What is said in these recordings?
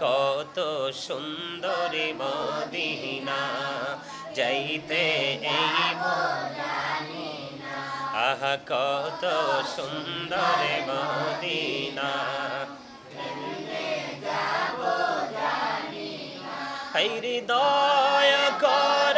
কত সুন্দর মদিনা যাইতে এই আহা কত সুন্দর মদিনা। হৃদয় দয়া কর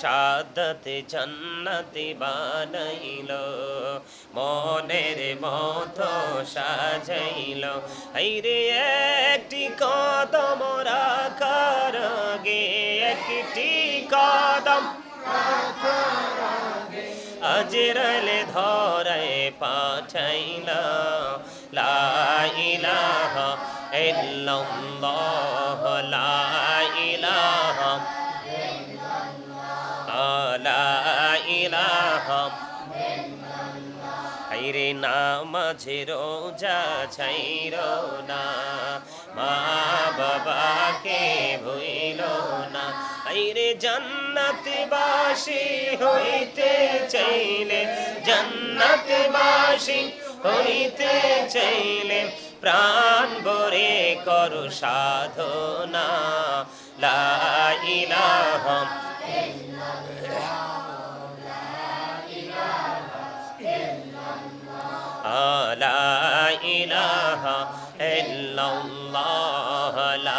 সাদত জান্নাতে বানাইল মনের মত সাজাইল হাইরে একটি কদম রাখার গে একটি কদম আজরালে ধরায় পাঠাইল, লা ইল্লাল্লাহ, লা ইলাহা লা ইলাহা হাইরে নামাজে রোজা ছাইর না, মা বাবাকে ভইল না। হাইরে জান্নাতবাসী হইতে চাইলে জান্নাতবাসী হইতে চাইলে প্রাণ ভরে করো সাধনা লা ইলাহা لا إله إلا الله لا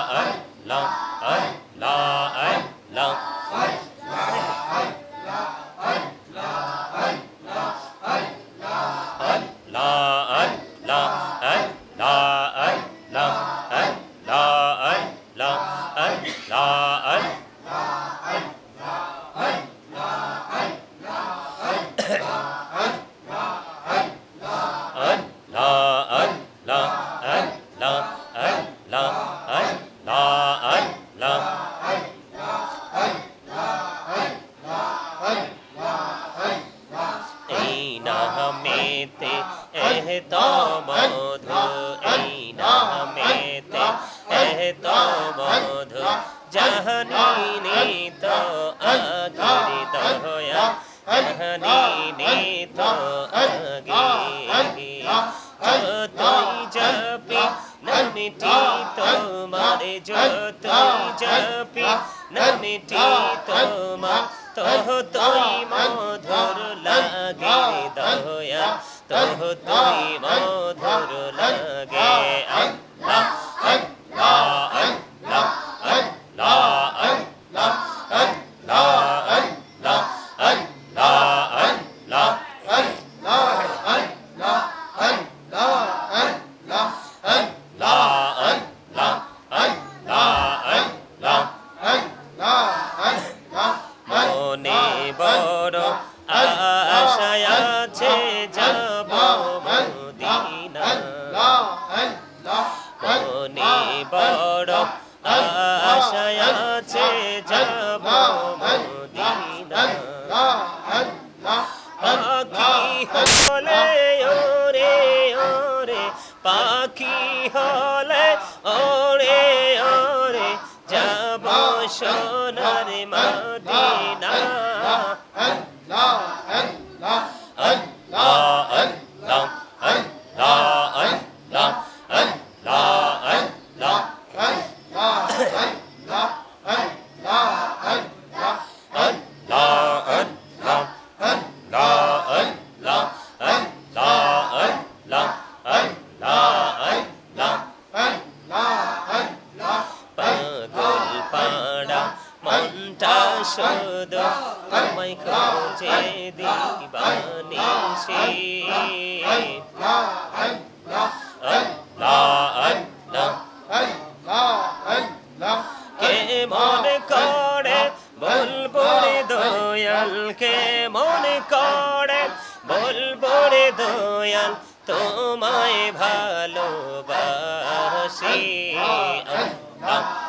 এহ তো। মধু এই নামেতে এহ তো মধু জাহানি তো তো আগি যতই জপি নমিটি তোমার, যতই তহ তুই মধুর লাগে দয়া তহ তুমি মধুর লাগে বড় আশায় আছে যাব মদিনা পাখি হলে, ওরে ওরে, পাখি হলে, ওরে ওরে, যাব সোনার মদিনা দয়ালকে মনে করে বলব রে দয়াল তোমায় ভালোবাসি আল্লাহ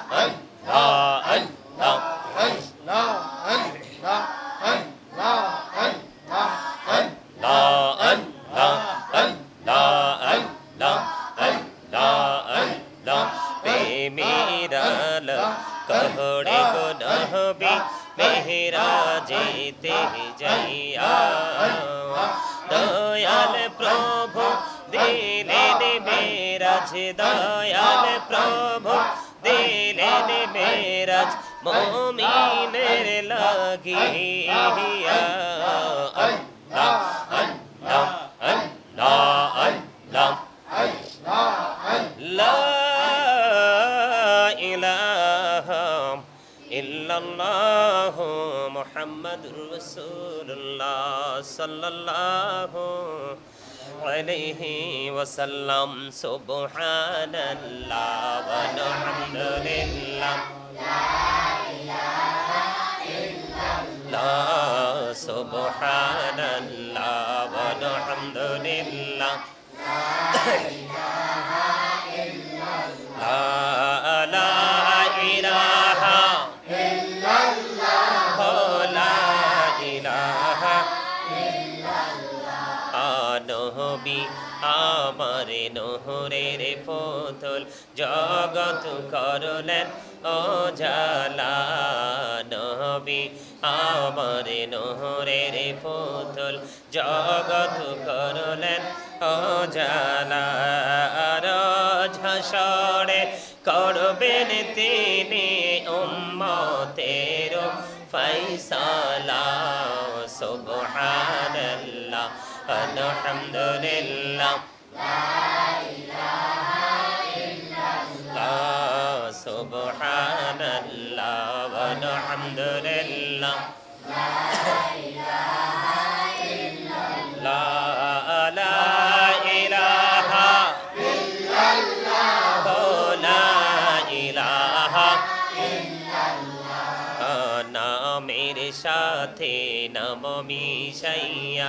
নবী মেহরাজেতে যাইয়া দয়াল প্রভু দিলেন মেরাজ দয়াল প্রভু দিলেন মেরাজ মমিনের লাগিয়া। সাল্লাল্লাহু আলাইহি ওয়াসাল্লাম সুবহানাল্লাহ ওয়া আলহামদুলিল্লাহ। সুবহানাল্লাহ ওয়া আলহামদুলিল্লাহ। আমার নহরের ফতুল জগত করলেন ও জালা নবী। আমার নহরের ফতুল জগত করলেন ও জালা ঝসড়ে করবেন তিনি আলহামদুলিল্লাহ। সুবহানাল্লাহ আলহামদুলিল্লাহ সাথে নবমী সাইয়া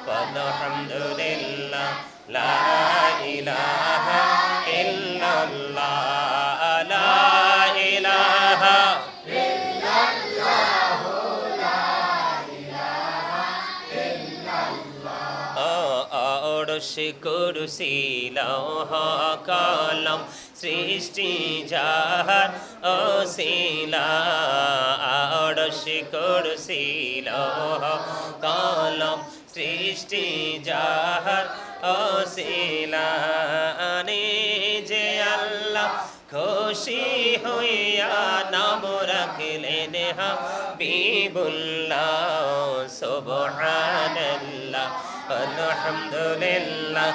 قل الحمد لله لا إله إلا الله لا إله إلا الله কুরুসি লৌহ কলম সৃষ্টি যাহার ও শিলা আড়শি কুরুসি লৌহ কলম সৃষ্টি যাহার অশিলা যে আল্লাহ খুশি হইয়া নাম রাখলেন হাবিবুল্লাহ সুবহানাল্লাহ আলহামদুলিল্লাহ।